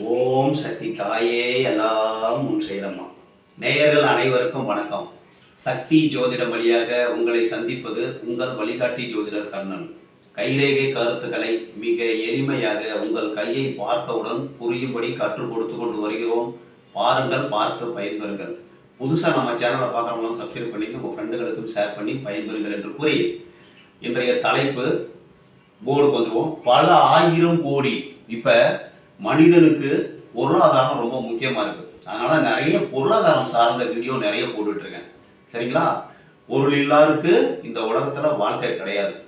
ஓம் சக்தி தாயே எல்லாம் உன் செயலம்மா நேயர்கள் அனைவருக்கும் வணக்கம். சக்தி ஜோதிடம் வழியாக உங்களை சந்திப்பது உங்கள் வழிகாட்டி ஜோதிடர் கண்ணன். கைரேகை கருத்துக்களை மிக எளிமையாக உங்கள் கையை பார்த்தவுடன் புரியும்படி கற்றுக் கொடுத்து கொண்டு வருகிறோம். பாருங்கள் பார்த்து பயன்பெறுங்கள். புதுசாக நம்ம சேனலை பார்க்குறவங்களும் சப்ஸ்கிரைப் பண்ணி உங்கள் ஃப்ரெண்டுகளுக்கும் ஷேர் பண்ணி பயன்பெறுங்கள் என்று கூறி இன்றைய தலைப்பு போர்டுக்கு வந்துருவோம். பல ஆயிரம் கோடி. இப்போ மனிதனுக்கு பொருளாதாரம் ரொம்ப முக்கியமாக இருக்குது அதனால் நிறைய பொருளாதாரம் சார்ந்த வீடியோ நிறைய போட்டுட்ருக்கேன். சரிங்களா? பொருள் இல்லாருக்கு இந்த உலகத்தில் வாழ்க்கை கிடையாது.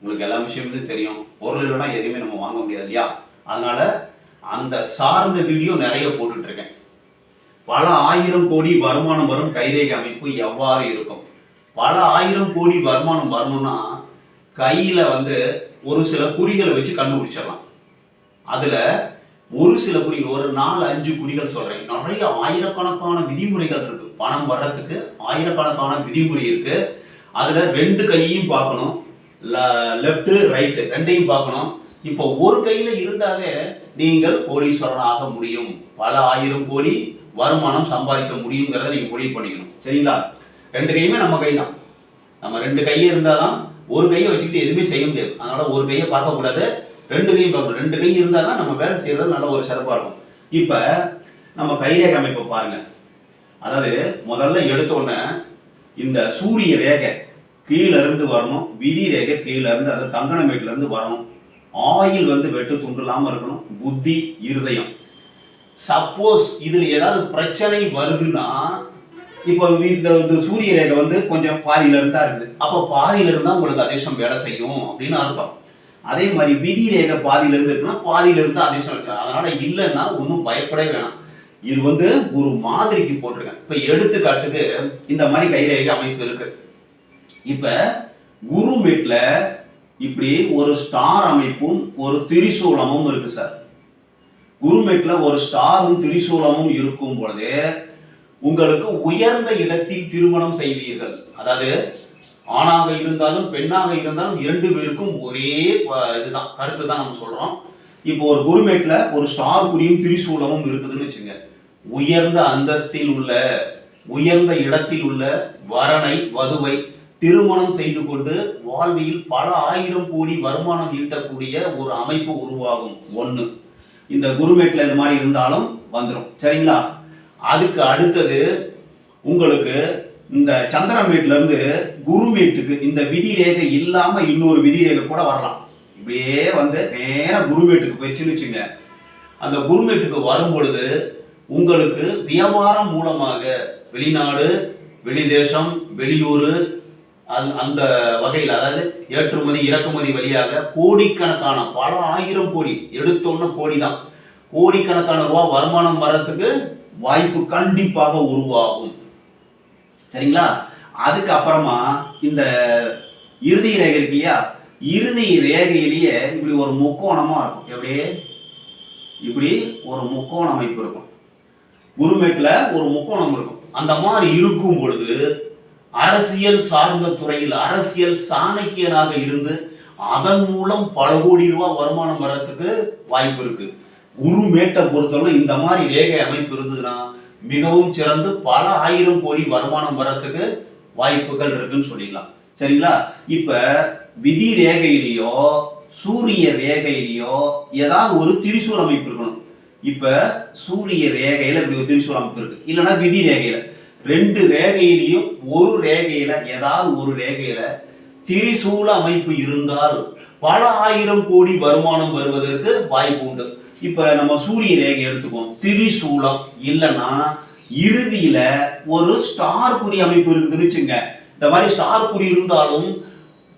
உங்களுக்கு எல்லா விஷயமும் தெரியும். பொருள் இல்லைன்னா எதுவுமே நம்ம வாங்க முடியாது இல்லையா? அதனால் அந்த சார்ந்த வீடியோ நிறைய போட்டுட்ருக்கேன். பல ஆயிரம் கோடி வருமானம் வரும் கைரேகை அமைப்பு எவ்வாறு இருக்கும்? பல ஆயிரம் கோடி வருமானம் வரணும்னா கையில் வந்து ஒரு சில குறிகளை வச்சு கண்டுபிடிச்சிடலாம். அதில் ஒரு சில குறிகள் ஒரு நாலு அஞ்சு குறிகள் சொல்கிறேன் நிறைய ஆயிரக்கணக்கான விதிமுறைகள் இருக்கு. பணம் வர்றதுக்கு ஆயிரக்கணக்கான விதிமுறை இருக்கு. அதில் ரெண்டு கையையும் பார்க்கணும். லெஃப்ட்டு ரைட்டு ரெண்டையும் பார்க்கணும். இப்போ ஒரு கையில் இருந்தாவே நீங்கள் கோடீஸ்வரனாக ஆக முடியும். பல ஆயிரம் கோடி வருமானம் சம்பாதிக்க முடியுங்கிறத நீங்கள் முடிவு பண்ணிக்கணும். சரிங்களா? ரெண்டு கையுமே நம்ம கை தான். நம்ம ரெண்டு கையே இருந்தால் தான் ஒரு கையை வச்சுக்கிட்டு எதுவுமே செய்ய முடியாது. அதனால் ஒரு கையை பார்க்கக்கூடாது. ரெண்டு கையும் பார்க்கணும் ரெண்டு கை இருந்தால் தான் நம்ம வேலை செய்கிறது நல்ல ஒரு சிறப்பாக இருக்கும். இப்போ நம்ம கைரேகை அமைப்பை பாருங்கள் அதாவது முதல்ல எடுத்தோடனே இந்த சூரிய ரேகை கீழேருந்து வரணும். விதி ரேகை கீழேருந்து அதாவது கங்கணமேட்டுல வரணும். ஆயில் வந்து வெட்டு துண்டு இல்லாமல் இருக்கணும். புத்தி இருதயம். சப்போஸ் இதில் ஏதாவது பிரச்சனை வருதுன்னா இப்போ இந்த இந்த சூரிய ரேகை வந்து கொஞ்சம் பாதியில இருந்தா இருக்குது. அப்போ பாதியில இருந்தா உங்களுக்கு அதிர்ஷ்டம் வேலை செய்யும் அப்படின்னு அர்த்தம். அதே மாதிரி விதி ரேகை பாதியில இருந்து இருக்குன்னா பாதியில இருந்து அதிர்ஷ்டம் வேலை அதனால இல்லைன்னா ஒன்றும் பயப்படவே வேணாம். இது வந்து ஒரு மாதிரிக்கு போட்டிருக்கேன். இப்போ எடுத்துக்காட்டுக்கு இந்த மாதிரி கைரேகை அமைப்பு இருக்கு. இப்போ குரு மீட்ல இப்படி ஒரு ஸ்டார் அமைப்பும் ஒரு திரிசூலமும் இருக்கு சார். குருமேட்ல ஒரு ஸ்டாரும் திரிசூலமும் இருக்கும் பொழுது உங்களுக்கு உயர்ந்த இடத்தில் திருமணம் செய்வீர்கள். அதாவது ஆணாக இருந்தாலும் பெண்ணாக இருந்தாலும் இரண்டு பேருக்கும் ஒரே இதுதான் கருத்து தான் நம்ம சொல்றோம். இப்போ ஒரு குருமேட்ல ஒரு ஸ்டார் குறியும் திரிசூலமும் இருக்குதுன்னு வச்சுங்க. உயர்ந்த அந்தஸ்தில் உள்ள உயர்ந்த இடத்தில் உள்ள வரனை வதுவை திருமணம் செய்து கொண்டு வாழ்வியில் பல ஆயிரம் கோடி வருமானம் ஈட்டக்கூடிய ஒரு அமைப்பு உருவாகும். ஒன்று இந்த குருமேட்ல இது மாதிரி இருந்தாலும் வந்துடும் சரிங்களா? அதுக்கு அடுத்தது உங்களுக்கு இந்த சந்திரமேட்ல இருந்து குருமேட்டுக்கு இந்த விதி ரேகை இல்லாம இன்னொரு விதி ரேகை கூட வரலாம். இப்படியே வந்து நேரா குருமேட்டுக்கு போயிடுச்சுன்னு வச்சுங்க. அந்த குருமேட்டுக்கு வரும் பொழுது உங்களுக்கு வியாபாரம் மூலமாக வெளிநாடு வெளிதேசம் வெளியூர் அந் அந்த வகையில் அதாவது ஏற்றுமதி இறக்குமதி வழியாக கோடிக்கணக்கான பல ஆயிரம் கோடி எடுத்தோன்னு கோடி தான் கோடிக்கணக்கான ரூபா வருமானம் வர்றதுக்கு வாய்ப்பு கண்டிப்பாக உருவாகும். சரிங்களா? அதுக்கப்புறமா இந்த இறுதி ரேகை இருக்கு இல்லையா? இறுதி ரேகையிலேயே இப்படி ஒரு முக்கோணமாக இருக்கும். எப்படி? இப்படி ஒரு முக்கோண அமைப்பு இருக்கும். குருமேட்டில் ஒரு முக்கோணம் இருக்கும். அந்த மாதிரி இருக்கும் பொழுது அரசியல் சார்ந்த துறையில் அரசியல் சாணக்கியனாக இருந்து அதன் மூலம் பல கோடி ரூபாய் வருமானம் வர்றதுக்கு வாய்ப்பு இருக்கு. குருமேட்டை பொறுத்தவரை இந்த மாதிரி ரேகை அமைப்பு இருந்ததுன்னா மிகவும் சிறந்து பல ஆயிரம் கோடி வருமானம் வர்றதுக்கு வாய்ப்புகள் இருக்குன்னு சொல்லிடலாம் சரிங்களா? இப்ப விதி ரேகையிலேயோ சூரிய ரேகையிலேயோ ஏதாவது ஒரு திரிசூல் அமைப்பு இருக்கணும். இப்ப சூரிய ரேகையில இப்படி ஒரு திரிசூல் அமைப்பு இருக்கு. இல்லைன்னா விதி ரேகையில. ரெண்டு ரேகையிலையும் ஒரு ரேகையில ஏதாவது ஒரு ரேகையில திரிசூல அமைப்பு இருந்தால் பல ஆயிரம் கோடி வருமானம் வருவதற்கு வாய்ப்பு உண்டு. இப்ப நம்ம சூரிய ரேகை எடுத்துக்குவோம் திரிசூலம் இல்லைன்னா இறுதியில ஒரு ஸ்டார் குறி அமைப்பு இருக்குதுன்னு வச்சுங்க. இந்த மாதிரி ஸ்டார் குறி இருந்தாலும்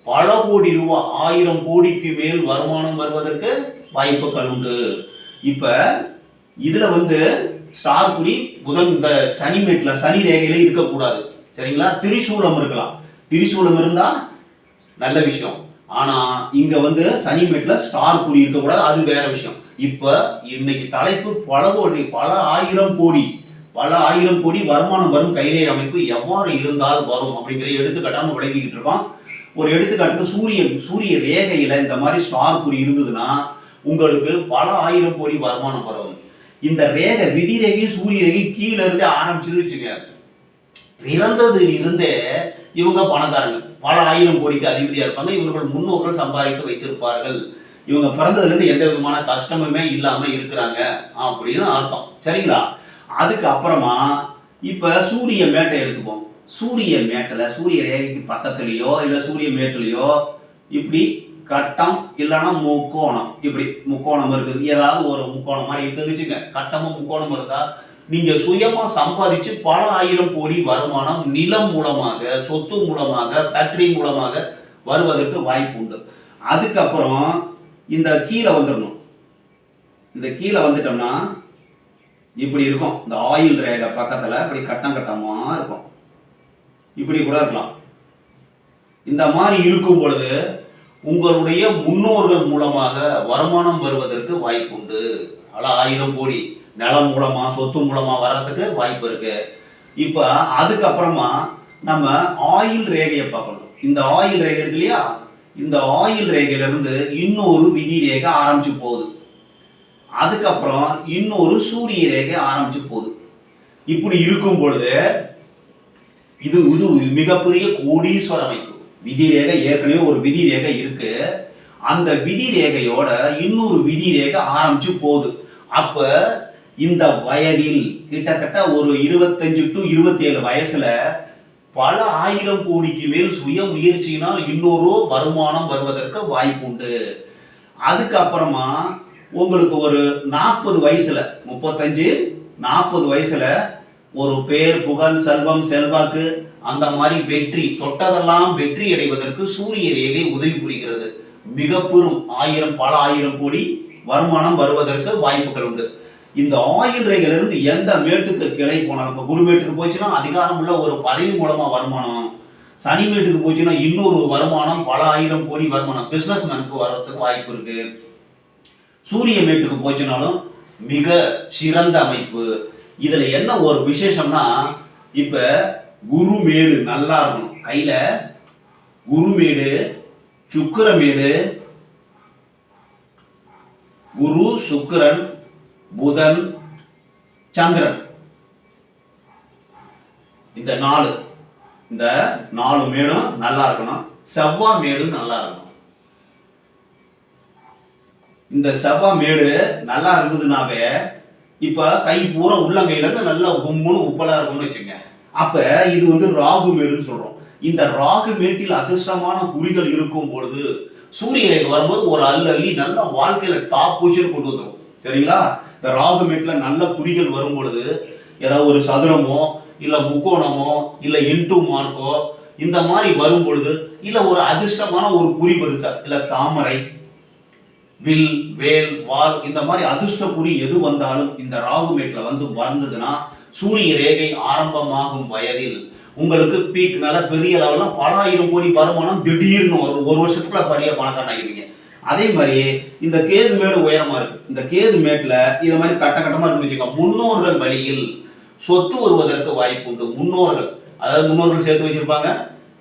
பல கோடி ரூபாய் ஆயிரம் கோடிக்கு மேல் வருமானம் வருவதற்கு வாய்ப்புகள் உண்டு. இப்ப இதுல வந்து ஸ்டார் குறி புதன் இந்த சனி மேட்ல சனி ரேகையில இருக்கக்கூடாது. சரிங்களா? திரிசூலம் இருக்கலாம். திரிசூலம் இருந்தா நல்ல விஷயம். ஆனா இங்க வந்து சனி மேட்ல ஸ்டார் குறி இருக்கக்கூடாது. அது வேற விஷயம். இப்போ இன்னைக்கு தலைப்பு பல கோடி பல ஆயிரம் கோடி பல ஆயிரம் கோடி வருமானம் வரும் கைரேகை அமைப்பு எவ்வாறு இருந்தால் வரும் அப்படிங்கிற எடுத்துக்காட்டாம விளங்கிக்கிட்டு இருக்கோம். ஒரு எடுத்துக்காட்டுக்கு சூரியன் சூரிய ரேகையில இந்த மாதிரி ஸ்டார் குறி இருந்ததுன்னா உங்களுக்கு பல ஆயிரம் கோடி வருமானம் வரும். இந்த ரேகை விதி ரேகையும் சூரிய ரேகையும் கீழே இருந்தே ஆரம்பிச்சுன்னு வச்சுங்க பிறந்ததில் இருந்தே இவங்க பணக்காரங்க. பல ஆயிரம் கோடிக்கு அதிபதியாக இருப்பாங்க. இவர்கள் முன்னோர்கள் சம்பாதித்து வைத்திருப்பார்கள். இவங்க பிறந்ததுலேருந்து எந்த விதமான கஷ்டமுமே இல்லாமல் இருக்கிறாங்க அப்படின்னு அர்த்தம். சரிங்களா? அதுக்கு அப்புறமா இப்போ சூரிய மேட்டை எடுத்துப்போம். சூரிய மேட்டில் சூரிய ரேகைக்கு பக்கத்துலேயோ இல்லை சூரிய மேட்டுலயோ இப்படி கட்டம் இல்லைன்னா முக்கோணம். இப்படி முக்கோணம் இருக்குது. ஏதாவது ஒரு முக்கோணம் மாதிரி இருக்குன்னு கட்டமும் முக்கோணம் இருந்தால் நீங்கள் சுயமாக சம்பாதிச்சு பல ஆயிரம் கோடி வருமானம் நிலம் மூலமாக சொத்து மூலமாக ஃபேக்டரி மூலமாக வருவதற்கு வாய்ப்பு உண்டு. அதுக்கப்புறம் இந்த கீழே வந்துடணும் இந்த கீழே வந்துட்டோம்னா இப்படி இருக்கும். இந்த ஆயில் ரேகை பக்கத்தில் இப்படி கட்டம் கட்டமாக இருக்கும். இப்படி கூட இருக்கலாம். இந்த மாதிரி இருக்கும் பொழுது உங்களுடைய முன்னோர்கள் மூலமாக வருமானம் வருவதற்கு வாய்ப்பு உண்டு. பல ஆயிரம் கோடி நிலம் மூலமாக சொத்து மூலமாக வர்றதுக்கு வாய்ப்பு இருக்கு. இப்போ அதுக்கப்புறமா நம்ம ஆயில் ரேகையை பார்க்கணும். இந்த ஆயில் ரேகை இருக்கு இல்லையா? இந்த ஆயில் ரேகையிலிருந்து இன்னொரு விதி ரேகை ஆரம்பிச்சு போகுது. அதுக்கப்புறம் இன்னொரு சூரிய ரேகை ஆரம்பிச்சு போகுது. இப்படி இருக்கும் பொழுது இது இது மிகப்பெரிய கோடீஸ்வர அமைப்பு. விதி ரேகை ஏற்கனவே ஒரு விதி ரேகை இருக்கு. அந்த விதி ரேகையோட இன்னொரு விதி ரேகை ஆரம்பிச்சு போகுது. அப்ப இந்த வயதில் கிட்டத்தட்ட ஒரு இருபத்தஞ்சு டு இருபத்தி ஏழு வயசுல பல ஆயிரம் கோடிக்கு மேல் சுய முயற்சியினால் இன்னொரு வருமானம் வருவதற்கு வாய்ப்பு உண்டு அதுக்கப்புறமா உங்களுக்கு ஒரு நாற்பது வயசுல முப்பத்தஞ்சு நாற்பது வயசுல ஒரு பேர் புகழ் செல்வம் செல்வாக்கு அந்த மாதிரி வெற்றி தொட்டதெல்லாம் வெற்றி அடைவதற்கு சூரிய ரேகை உதவி புரிகிறது. மிக பெரும் ஆயிரம் பல ஆயிரம் கோடி வருமானம் வருவதற்கு வாய்ப்புகள் உண்டு. இந்த ஆயில் ரேகையில எந்த மேட்டுக்கு கிளை போனாலும் இப்போ குரு மேட்டுக்கு போச்சுன்னா அதிகாரம் உள்ள ஒரு பதவி மூலமாக வருமானம். சனி மேட்டுக்கு போச்சுன்னா இன்னொரு வருமானம் பல ஆயிரம் கோடி வருமானம். பிஸ்னஸ் மேனுக்கு வர்றதுக்கு வாய்ப்பு இருக்கு. சூரிய மேட்டுக்கு போச்சுனாலும் மிக சிறந்த அமைப்பு. இதில் என்ன ஒரு விசேஷம்னா இப்ப குருமேடு நல்லா இருக்கணும். கையில் குருமேடு சுக்கிரமேடு குரு சுக்கிரன் புதன் சந்திரன். இந்த நாலு. இந்த நாலு மேடும் நல்லா இருக்கணும். செவ்வாய் மேடும் நல்லா இருக்கணும். இந்த செவ்வாய் மேடு நல்லா இருந்ததுனாவே இப்ப கை பூரா உள்ளங்கையில இருந்து நல்லா கும்முன்னு உப்பலா இருக்கும்னு வச்சுங்க அப்ப இது வந்து ராகு மேடுன்னு சொல்றோம். இந்த ராகு மேட்டில் அதிர்ஷ்டமான குறிகள் இருக்கும் பொழுது சூரியனுக்கு வரும்போது ஒரு அல்லி நல்ல வாழ்க்கையில டாப் பொசிஷன் கொண்டு வந்துடும் சரிங்களா இந்த ராகு மேட்டில் நல்ல குறிகள் வரும் பொழுது ஏதாவது ஒரு சதுரமோ இல்லை முக்கோணமோ இல்லை இன்டு மார்க்கோ இந்த மாதிரி வரும் பொழுது இல்லை ஒரு அதிர்ஷ்டமான ஒரு குறி வருது சார் இல்லை தாமரை வில் வேல் வால் இந்த மாதிரி அதிர்ஷ்ட குறி எது வந்தாலும் இந்த ராகு மேட்டில் வந்து வந்ததுன்னா சூரிய ரேகை ஆரம்பமாகும் வயதில் உங்களுக்கு பீக் நல்ல பெரிய லெவலில் பல ஆயிரம் கோடி வருமானம் திடீர்னு ஒரு ஒரு வருஷத்துக்குள்ள பெரிய பணக்காரன் ஆகிடுவீங்க. அதே மாதிரி இந்த கேது மேடு உயரமா இருக்கு. இந்த கேது மேட்ல இது மாதிரி கட்ட கட்டமா இருக்கு வச்சுக்கோங்க. முன்னோர்கள் வழியில் சொத்து வருவதற்கு வாய்ப்பு உண்டு. முன்னோர்கள். அதாவது முன்னோர்கள் சேர்த்து வச்சிருப்பாங்க.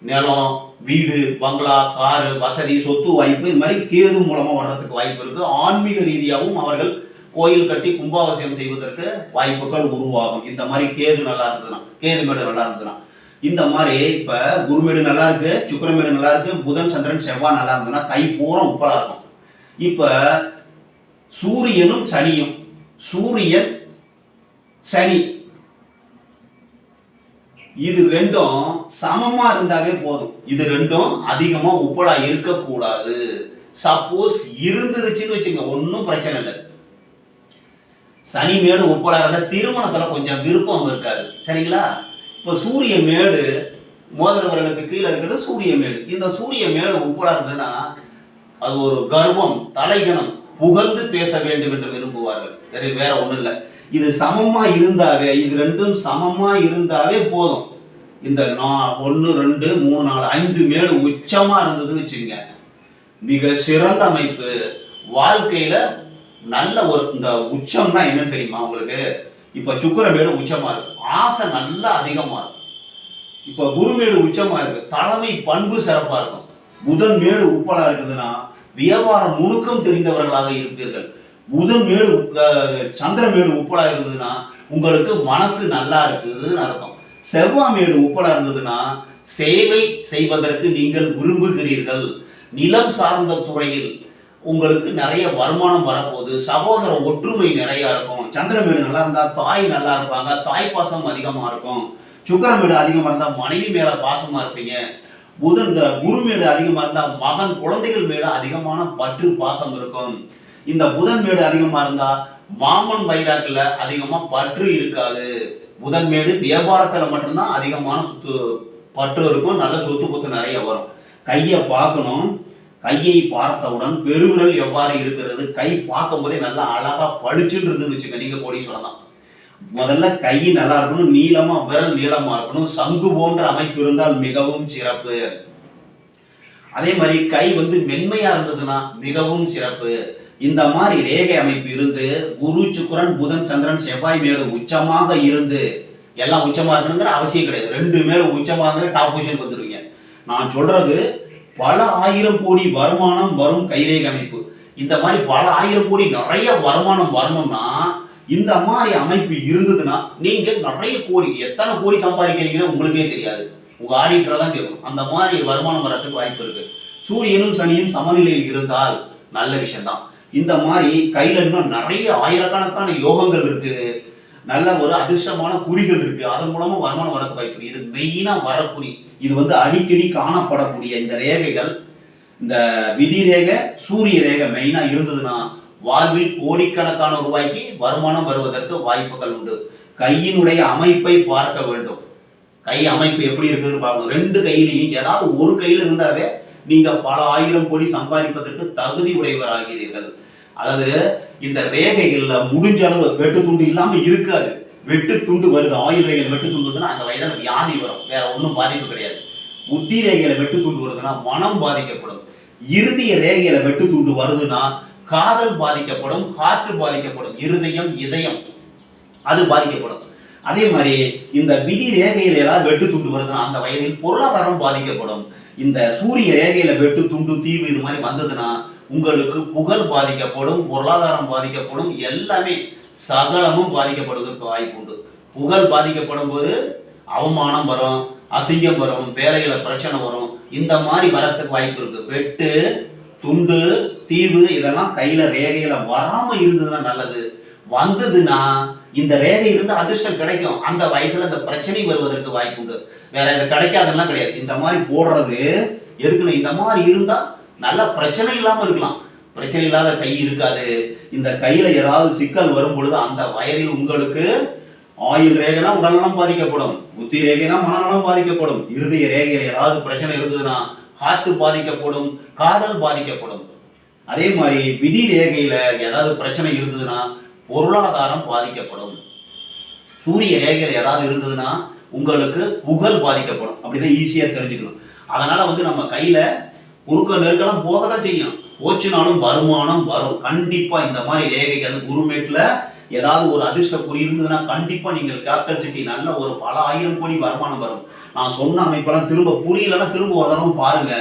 நிலம் வீடு பங்களா காரு வசதி சொத்து வாய்ப்பு இது மாதிரி கேது மூலமா வர்றதுக்கு வாய்ப்பு இருக்கு. ஆன்மீக ரீதியாகவும் அவர்கள் கோயில் கட்டி கும்பாபிஷேகம் செய்வதற்கு வாய்ப்புகள் உருவாகும். இந்த மாதிரி கேது நல்லா இருந்ததுன்னா கேது மேடு நல்லா இருந்ததுன்னா. இந்த மாதிரி இப்ப குருமேடு நல்லா இருக்கு சுக்கிரமேடு நல்லா இருக்கு புதன் சந்திரன் செவ்வாய் நல்லா இருந்ததுன்னா கை பூரா உப்பலா இருக்கும். இப்ப சூரியனும் சனியும் சூரியன் சனி. இது ரெண்டும் சமமா இருந்தாவே போதும். இது ரெண்டும் அதிகமா உப்பலா இருக்கக்கூடாது. சப்போஸ் இருந்துருச்சுன்னு வச்சுங்க ஒன்றும் பிரச்சனை இல்லை. சனி மேடு உப்பலா இருந்தா திருமணத்துல கொஞ்சம் விருப்பம் இருக்காது. சரிங்களா? இப்போ சூரிய மேடு மோதிரவர்களுக்கு கீழே இருக்கிறது சூரிய மேடு. இந்த சூரிய மேடு உப்புரா இருந்ததுன்னா அது ஒரு கர்வம் தலைகணம் புகழ்ந்து பேச வேண்டும் என்று விரும்புவார்கள். சரி வேற ஒன்றும் இல்லை. இது சமமா இருந்தாவே இது ரெண்டும் சமமா இருந்தாவே போதும். இந்த நான் ஒன்று ரெண்டு மூணு நாலு ஐந்து மேடு உச்சமா இருந்ததுன்னு வச்சுங்க மிக சிறந்த அமைப்பு. வாழ்க்கையில நல்ல ஒரு இந்த உச்சம்னா என்னன்னு தெரியுமா உங்களுக்கு? இப்போ சுக்கிரமேடு உச்சமாக இருக்கு. ஆசை நல்லா அதிகமாக இருக்கும் இப்போ குருமேடு உச்சமாக இருக்கு. தலைமை பண்பு சிறப்பாக இருக்கும். புதன் மேடு உப்பலா இருக்குதுன்னா வியாபாரம் நுணுக்கம் தெரிந்தவர்களாக இருப்பீர்கள். புதன் மேடு சந்திர சந்திரமேடு உப்பலா இருந்ததுன்னா உங்களுக்கு மனசு நல்லா இருக்குதுன்னு அர்த்தம். செவ்வாய் மேடு உப்பலாக இருந்ததுன்னா சேவை செய்வதற்கு நீங்கள் விரும்புகிறீர்கள். நிலம் சார்ந்த துறையில் உங்களுக்கு நிறைய வருமானம் வரப்போகுது சகோதர ஒற்றுமை நிறைய இருக்கும். சந்திரமேடு நல்லா இருந்தால் தாய் நல்லா இருப்பாங்க தாய் பாசம் அதிகமாக இருக்கும். சுக்கரமேடு அதிகமாக இருந்தால் மனைவி மேலே பாசமாக இருப்பீங்க. புதன் இந்த குருமேடு அதிகமாக இருந்தால் மகன் குழந்தைகள் மேலே அதிகமான பற்று பாசம் இருக்கும். இந்த புதன் மேடு அதிகமாக இருந்தால் மாமன் வைராக்கில் அதிகமாக பற்று இருக்காது. புதன் மேடு வியாபாரத்தில் மட்டும்தான் அதிகமான சொத்து பற்று இருக்கும். நல்ல சொத்து குத்து நிறைய வரும். கையை பார்க்கணும். கையை பார்த்தவுடன் பெருவிரல் எவ்வாறு இருக்கிறது? கை பார்க்கும் போதே நல்லா அழகா பளிச்சுன்னு இருந்துன்னு வச்சுக்க நீங்க கோடீஸ்வரன் தான். முதல்ல கை நல்லா இருக்கணும் நீளமா விரல் நீளமா இருக்கணும். சங்கு போன்ற அமைப்பு இருந்தால் மிகவும் சிறப்பு. அதே மாதிரி கை வந்து மென்மையா இருந்ததுன்னா மிகவும் சிறப்பு. இந்த மாதிரி ரேகை அமைப்பு இருந்து குரு சுக்கரன் புதன் சந்திரன் செவ்வாய் மேலும் உச்சமாக இருந்து எல்லாம் உச்சமா இருக்கணுங்கிற அவசியம் கிடையாது. ரெண்டு மேலும் உச்சமா இருந்தா டாப் பொசிஷன் வந்துருவீங்க. நான் சொல்றது பல ஆயிரம் கோடி வருமானம் வரும் கைரேக அமைப்பு. இந்த மாதிரி பல ஆயிரம் கோடி நிறைய வருமானம் வரணும்னா இந்த மாதிரி அமைப்பு இருந்ததுன்னா நீங்க நிறைய கோடி எத்தனை கோடி சம்பாதிக்கிறீங்கன்னு உங்களுக்கே தெரியாது. உங்க ஆடிட்டரை தான் கேட்கும் அந்த மாதிரி வருமானம் வர்றதுக்கு வாய்ப்பு இருக்கு. சூரியனும் சனியும் சமநிலையில் இருந்தால் நல்ல விஷயம்தான். இந்த மாதிரி கையில இன்னும் நிறைய ஆயிரக்கணக்கான யோகங்கள் இருக்குது நல்ல ஒரு அதிர்ஷ்டமான குறிகள் இருக்கு. அதன் மூலமா வருமானம் வரக்கு வாய்ப்பு இது மெயினா வரக்குறி இது வந்து அடிக்கடி காணப்படக்கூடிய இந்த ரேகைகள் இந்த விதி ரேகை சூரிய ரேகை மெயினா இருந்ததுன்னா வாழ்வில் கோடிக்கணக்கான ரூபாய்க்கு வருமானம் வருவதற்கு வாய்ப்புகள் உண்டு. கையினுடைய அமைப்பை பார்க்க வேண்டும். கை அமைப்பு எப்படி இருக்குதுன்னு பார்க்கணும். ரெண்டு கையிலையும் ஏதாவது ஒரு கையில் இருந்தாவே நீங்க பல ஆயிரம் கோடி சம்பாதிப்பதற்கு தகுதி உடையவர் ஆகிறீர்கள் அதாவது இந்த ரேகைகள்ல முடிஞ்ச அளவு வெட்டு துண்டு இல்லாம இருக்காது. வெட்டு துண்டு வருது. ஆயுள் ரேகையில் வெட்டு துண்டு வருதுன்னா அந்த வயதில் வியாதி வரும். வேற ஒன்றும் பாதிப்பு கிடையாது. புத்தி ரேகையில வெட்டு துண்டு வருதுன்னா மனம் பாதிக்கப்படும். இறுதிய ரேகையில வெட்டு துண்டு வருதுன்னா காதல் பாதிக்கப்படும் காற்று பாதிக்கப்படும். இருதயம் இதயம் அது பாதிக்கப்படும். அதே மாதிரி இந்த விதி ரேகையில் ஏதாவது வெட்டு துண்டு வருதுன்னா அந்த வயதில் பொருளாதாரம் பாதிக்கப்படும். இந்த சூரிய ரேகையில வெட்டு துண்டு தீவு இது மாதிரி வந்ததுன்னா உங்களுக்கு புகழ் பாதிக்கப்படும் பொருளாதாரம் பாதிக்கப்படும் எல்லாமே சகலமும் பாதிக்கப்படுவதற்கு வாய்ப்பு உண்டு. புகழ் பாதிக்கப்படும் போது அவமானம் வரும் அசிங்கம் வரும் வேலையில பிரச்சனை வரும். இந்த மாதிரி வரத்துக்கு வாய்ப்பு இருக்கு. வெட்டு துண்டு தீவு இதெல்லாம் கையில ரேகையில வராம இருந்ததுன்னா நல்லது. வந்ததுன்னா இந்த ரேகை இருந்து அதிர்ஷ்டம் கிடைக்கும். அந்த வயசுல இந்த பிரச்சனை வருவதற்கு வாய்ப்பு உண்டு. வேற இது கிடைக்காதெல்லாம் கிடையாது. இந்த மாதிரி போடுறது எதுக்குன்னு இந்த மாதிரி இருந்தா நல்ல பிரச்சனை இல்லாமல் இருக்கலாம். பிரச்சனை இல்லாத கை இருக்காது. இந்த கையில் ஏதாவது சிக்கல் வரும் பொழுது அந்த வயதில் உங்களுக்கு ஆயுள் ரேகைனா உடல்நலம் பாதிக்கப்படும் புத்தி ரேகைனா மனநலம் பாதிக்கப்படும் இருதய ரேகையில் ஏதாவது பிரச்சனை இருந்ததுன்னா ஹார்ட்டு பாதிக்கப்படும் காதல் பாதிக்கப்படும். அதே மாதிரி விதி ரேகையில் ஏதாவது பிரச்சனை இருந்ததுன்னா பொருளாதாரம் பாதிக்கப்படும். சூரிய ரேகையில் ஏதாவது இருந்ததுன்னா உங்களுக்கு புகழ் பாதிக்கப்படும். அப்படிதான் ஈஸியாக தெரிஞ்சுக்கணும். அதனால் வந்து நம்ம கையில் குறுக்க நெருக்கெல்லாம் போக தான் செய்யும். போச்சுனாலும் வருமானம் வரும். கண்டிப்பா இந்த மாதிரி ரேகைகள் குருமேட்ல ஏதாவது ஒரு அதிர்ஷ்ட குறி இருந்ததுன்னா கண்டிப்பா நீங்கள் கேபிட்டல் சிட்டி நல்ல ஒரு பல ஆயிரம் கோடி வருமானம் வரும். நான் சொன்ன அமைப்பெல்லாம் திரும்ப புரியலன்னா திரும்ப ஒரு தடவை பாருங்க.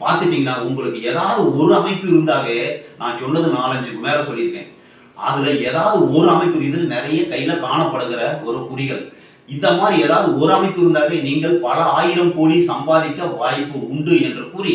பார்த்துட்டீங்கன்னா உங்களுக்கு ஏதாவது ஒரு அமைப்பு இருந்தாவே நான் சொன்னது நாலஞ்சுக்கு மேல சொல்லியிருக்கேன். அதுல ஏதாவது ஒரு அமைப்பு இதில் நிறைய கையில காணப்படுகிற ஒரு குறிகள். இந்த மாதிரி ஏதாவது ஒரு அமைப்பு இருந்தாவே நீங்கள் பல ஆயிரம் கோடி சம்பாதிக்க வாய்ப்பு உண்டு என்று கூறி